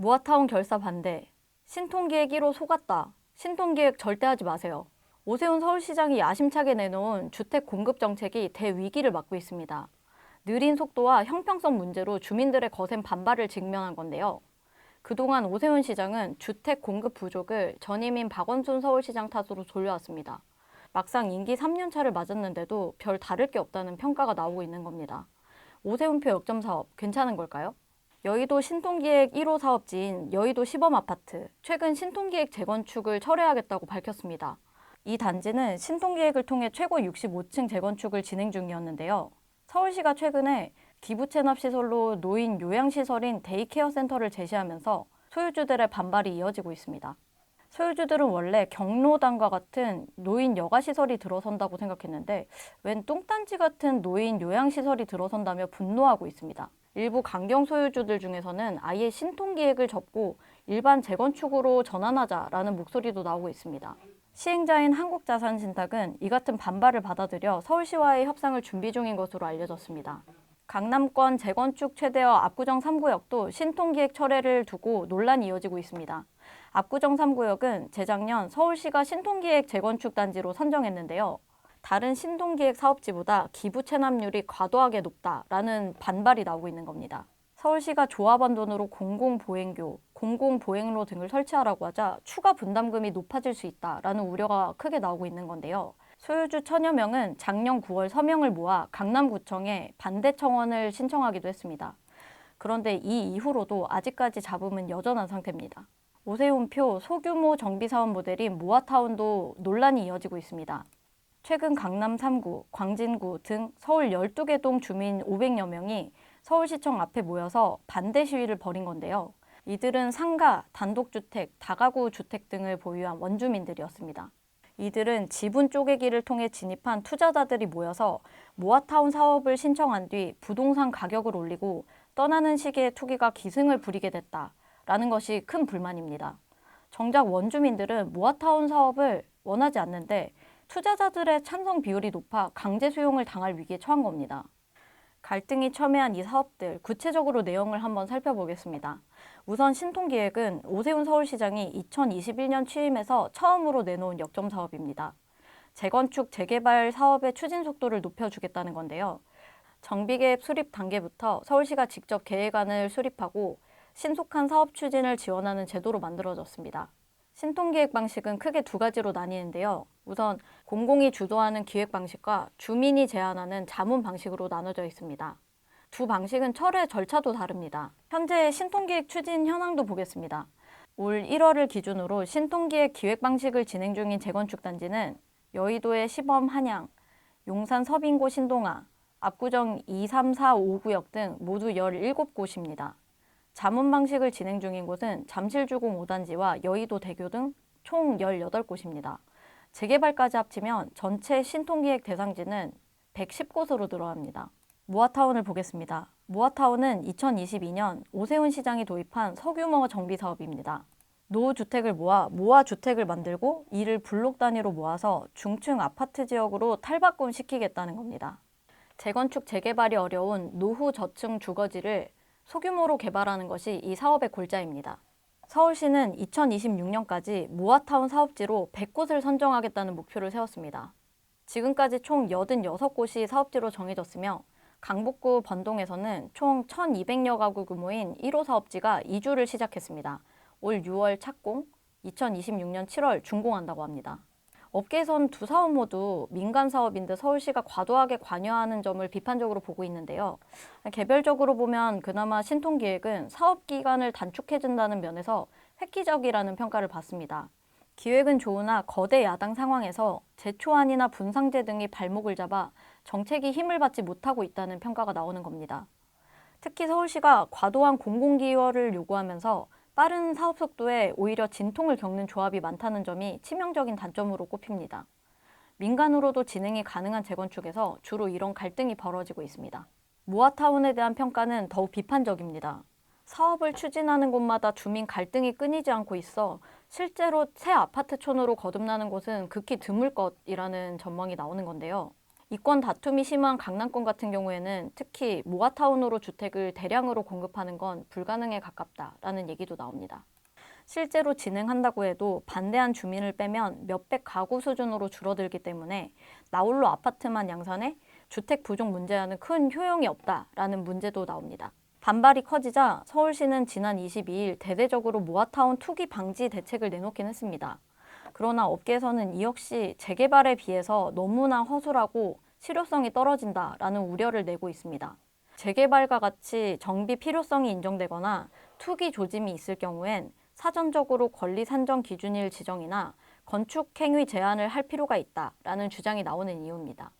무아타운 결사 반대. 신통기획 1호 속았다. 신통기획 절대 하지 마세요. 오세훈 서울시장이 야심차게 내놓은 주택 공급 정책이 대위기를 맞고 있습니다. 느린 속도와 형평성 문제로 주민들의 거센 반발을 직면한 건데요. 그동안 오세훈 시장은 주택 공급 부족을 전임인 박원순 서울시장 탓으로 돌려왔습니다. 막상 임기 3년 차를 맞았는데도 별 다를 게 없다는 평가가 나오고 있는 겁니다. 오세훈표 역점 사업 괜찮은 걸까요? 여의도 신통기획 1호 사업지인 여의도 시범 아파트 최근 신통기획 재건축을 철회하겠다고 밝혔습니다. 이 단지는 신통기획을 통해 최고 65층 재건축을 진행 중이었는데요. 서울시가 최근에 기부 체납 시설로 노인 요양 시설인 데이케어 센터를 제시하면서 소유주들의 반발이 이어지고 있습니다. 소유주들은 원래 경로당과 같은 노인 여가 시설이 들어선다고 생각했는데 웬 똥단지 같은 노인 요양 시설이 들어선다며 분노하고 있습니다. 일부 강경 소유주들 중에서는 아예 신통 계획을 접고 일반 재건축으로 전환하자라는 목소리도 나오고 있습니다. 시행자인 한국자산신탁은 이 같은 반발을 받아들여 서울시와의 협상을 준비 중인 것으로 알려졌습니다. 강남권 재건축 최대어 압구정 3구역도 신통기획 철회를 두고 논란이 이어지고 있습니다. 압구정 3구역은 재작년 서울시가 신통기획 재건축 단지로 선정했는데요. 다른 신통기획 사업지보다 기부 체납률이 과도하게 높다라는 반발이 나오고 있는 겁니다. 서울시가 조합원 돈으로 공공보행교, 공공보행로 등을 설치하라고 하자 추가 분담금이 높아질 수 있다라는 우려가 크게 나오고 있는 건데요. 소유주 천여 명은 작년 9월 서명을 모아 강남구청에 반대 청원을 신청하기도 했습니다. 그런데 이 이후로도 아직까지 잡음은 여전한 상태입니다. 오세훈표 소규모 정비 사업 모델인 모아타운도 논란이 이어지고 있습니다. 최근 강남 3구, 광진구 등 서울 12개 동 주민 500여 명이 서울시청 앞에 모여서 반대 시위를 벌인 건데요. 이들은 상가, 단독주택, 다가구 주택 등을 보유한 원주민들이었습니다. 이들은 지분 쪼개기를 통해 진입한 투자자들이 모여서 모아타운 사업을 신청한 뒤 부동산 가격을 올리고 떠나는 시기에 투기가 기승을 부리게 됐다라는 것이 큰 불만입니다. 정작 원주민들은 모아타운 사업을 원하지 않는데 투자자들의 찬성 비율이 높아 강제 수용을 당할 위기에 처한 겁니다. 갈등이 첨예한 이 사업들 구체적으로 내용을 한번 살펴보겠습니다. 우선 신통기획은 오세훈 서울시장이 2021년 취임해서 처음으로 내놓은 역점 사업입니다. 재건축, 재개발 사업의 추진 속도를 높여주겠다는 건데요. 정비계획 수립 단계부터 서울시가 직접 계획안을 수립하고 신속한 사업 추진을 지원하는 제도로 만들어졌습니다. 신통기획 방식은 크게 두 가지로 나뉘는데요. 우선 공공이 주도하는 기획 방식과 주민이 제안하는 자문 방식으로 나눠져 있습니다. 두 방식은 철회 절차도 다릅니다. 현재 신통기획 추진 현황도 보겠습니다. 올 1월을 기준으로 신통기획 기획 방식을 진행 중인 재건축 단지는 여의도의 시범 한양, 용산 서빙고 신동아, 압구정 2, 3, 4, 5구역 등 모두 17곳입니다. 자문 방식을 진행 중인 곳은 잠실주공 5단지와 여의도 대교 등 총 18곳입니다. 재개발까지 합치면 전체 신통기획 대상지는 110곳으로 늘어납니다. 모아타운을 보겠습니다. 모아타운은 2022년 오세훈 시장이 도입한 소규모 정비 사업입니다. 노후 주택을 모아 모아 주택을 만들고 이를 블록 단위로 모아서 중층 아파트 지역으로 탈바꿈 시키겠다는 겁니다. 재건축 재개발이 어려운 노후 저층 주거지를 소규모로 개발하는 것이 이 사업의 골자입니다. 서울시는 2026년까지 모아타운 사업지로 100곳을 선정하겠다는 목표를 세웠습니다. 지금까지 총 86곳이 사업지로 정해졌으며 강북구 번동에서는 총 1,200여 가구 규모인 1호 사업지가 이주를 시작했습니다. 올 6월 착공, 2026년 7월 준공한다고 합니다. 업계에선 두 사업 모두 민간 사업인데 서울시가 과도하게 관여하는 점을 비판적으로 보고 있는데요. 개별적으로 보면 그나마 신통기획은 사업 기간을 단축해준다는 면에서 획기적이라는 평가를 받습니다. 기획은 좋으나 거대 야당 상황에서 제초안이나 분상제 등이 발목을 잡아 정책이 힘을 받지 못하고 있다는 평가가 나오는 겁니다. 특히 서울시가 과도한 공공기여를 요구하면서 빠른 사업 속도에 오히려 진통을 겪는 조합이 많다는 점이 치명적인 단점으로 꼽힙니다. 민간으로도 진행이 가능한 재건축에서 주로 이런 갈등이 벌어지고 있습니다. 모아타운에 대한 평가는 더욱 비판적입니다. 사업을 추진하는 곳마다 주민 갈등이 끊이지 않고 있어 실제로 새 아파트촌으로 거듭나는 곳은 극히 드물 것이라는 전망이 나오는 건데요. 이권 다툼이 심한 강남권 같은 경우에는 특히 모아타운으로 주택을 대량으로 공급하는 건 불가능에 가깝다라는 얘기도 나옵니다. 실제로 진행한다고 해도 반대한 주민을 빼면 몇백 가구 수준으로 줄어들기 때문에 나홀로 아파트만 양산해 주택 부족 문제와는 큰 효용이 없다라는 문제도 나옵니다. 반발이 커지자 서울시는 지난 22일 대대적으로 모아타운 투기 방지 대책을 내놓긴 했습니다. 그러나 업계에서는 이 역시 재개발에 비해서 너무나 허술하고 실효성이 떨어진다라는 우려를 내고 있습니다. 재개발과 같이 정비 필요성이 인정되거나 투기 조짐이 있을 경우엔 사전적으로 권리 산정 기준일 지정이나 건축 행위 제한을 할 필요가 있다라는 주장이 나오는 이유입니다.